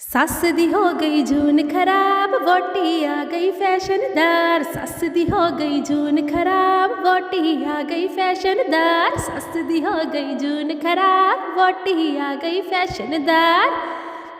ਸੱਸ ਦੀ ਹੋ ਗਈ ਜੂਨ ਖਰਾਬ ਵੋਟੀ ਆ ਗਈ ਫੈਸ਼ਨਦਾਰ। ਸੱਸ ਦੀ ਹੋ ਗਈ ਜੂਨ ਖਰਾਬ ਵੋਟੀ ਆ ਗਈ ਫੈਸ਼ਨਦਾਰ। ਸੱਸ ਦੀ ਹੋ ਗਈ ਜੂਨ ਖਰਾਬ ਵੋਟੀ ਆ ਗਈ ਫੈਸ਼ਨਦਾਰ।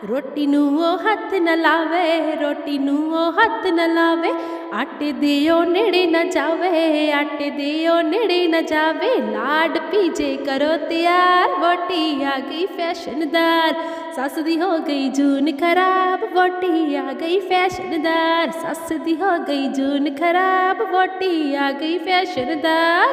ਰੋਟੀ ਨੂੰ ਉਹ ਹੱਥ ਨਾ ਲਾਵੇ, ਰੋਟੀ ਨੂੰ ਉਹ ਹੱਥ ਨਾ ਲਾਵੇ। ਆਟੇ ਦੇ ਉਹ ਨੇੜੇ ਨਾ ਜਾਵੇ, ਆਟੇ ਦੇ ਉਹ ਨੇੜੇ ਨਾ ਜਾਵੇ। ਲਾਡ ਪੀਜੇ ਕਰੋ ਤਿਆਰ ਵੋਟੀ ਆ ਗਈ ਫੈਸ਼ਨਦਾਰ। ਸੱਸ ਦੀ ਹੋ ਗਈ ਜੂਨ ਖਰਾਬ ਵੋਟੀ ਆ ਗਈ ਫੈਸ਼ਨਦਾਰ ਸੱਸ ਦੀ ਹੋ ਗਈ ਜੂਨ ਖਰਾਬ ਵੋਟੀ ਆ ਗਈ ਫੈਸ਼ਨਦਾਰ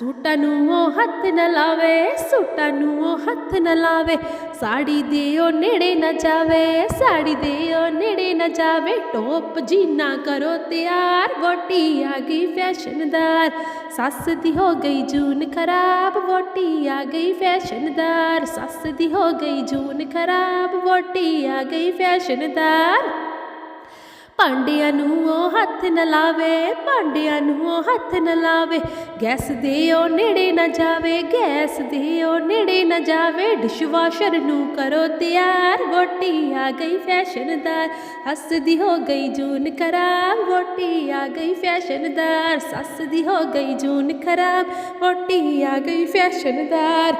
ਸੂਟਾਂ ਨੂੰ ਉਹ ਹੱਥ ਨਾ ਲਾਵੇ ਸੂਟਾਂ ਨੂੰ ਉਹ ਹੱਥ ਨਾ ਲਾਵੇ। ਸਾੜੀ ਦੇ ਉਹ ਨੇੜੇ ਨਾ ਜਾਵੇ, ਸਾੜੀ ਦੇ ਉਹ ਨੇੜੇ ਨਾ ਜਾਵੇ। ਟੋਪ ਜੀਨਾ ਕਰੋ ਤਿਆਰ ਵੋਟੀ ਆ ਗਈ ਫੈਸ਼ਨਦਾਰ ਸੱਸ ਦੀ ਹੋ ਗਈ ਜੂਨ ਖਰਾਬ ਵੋਟੀ ਆ ਗਈ ਫੈਸ਼ਨਦਾਰ ਸੱਸ ਦੀ ਹੋ ਗਈ ਜੂਨ ਖਰਾਬ ਵੋਟੀ ਆ ਗਈ ਫੈਸ਼ਨਦਾਰ ਭਾਂਡਿਆਂ ਨੂੰ ਉਹ ਹੱਥ ਨਾ ਲਾਵੇ, ਭਾਂਡਿਆਂ ਨੂੰ ਉਹ ਹੱਥ ਨਾ ਲਾਵੇ। ਗੈਸ ਦੇ ਉਹ ਨੇੜੇ ਨਾ ਜਾਵੇ, ਗੈਸ ਦੇ ਉਹ ਨੇੜੇ ਨਾ ਜਾਵੇ। ਡਿਸ਼ਵਾਸ਼ਰ ਨੂੰ ਕਰੋ ਤਿਆਰ ਵੋਟੀ ਆ ਗਈ ਫੈਸ਼ਨਦਾਰ ਹੱਸਦੀ ਹੋ ਗਈ ਜੂਨ ਖਰਾਬ ਵੋਟੀ ਆ ਗਈ ਫੈਸ਼ਨਦਾਰ ਸੱਸ ਦੀ ਹੋ ਗਈ ਜੂਨ ਖਰਾਬ ਵੋਟੀ ਆ ਗਈ ਫੈਸ਼ਨਦਾਰ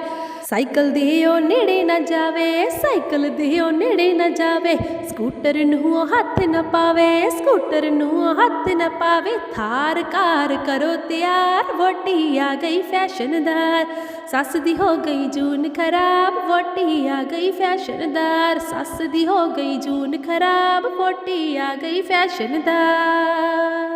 ਸਾਈਕਲ ਦੇ ਉਹ ਨੇੜੇ ਨਾ ਜਾਵੇ, ਸਾਈਕਲ ਦੇ ਉਹ ਨੇੜੇ ਨਾ ਜਾਵੇ, ਸਕੂਟਰ ਨੂੰ ਉਹ ਹੱਥ ਨਾ ਪਾਵੇ, ਸਕੂਟਰ ਨੂੰ ਉਹ ਹੱਥ ਨਾ ਪਾਵੇ, ਥਾਰ ਕਾਰ ਕਰੋ ਤਿਆਰ ਵੋਟੀ ਆ ਗਈ ਫੈਸ਼ਨਦਾਰ ਸੱਸ ਦੀ ਹੋ ਗਈ ਜੂਨ ਖਰਾਬ ਵੋਟੀ ਆ ਗਈ ਫੈਸ਼ਨਦਾਰ ਸੱਸ ਦੀ ਹੋ ਗਈ ਜੂਨ ਖਰਾਬ ਵੋਟੀ ਆ ਗਈ ਫੈਸ਼ਨਦਾਰ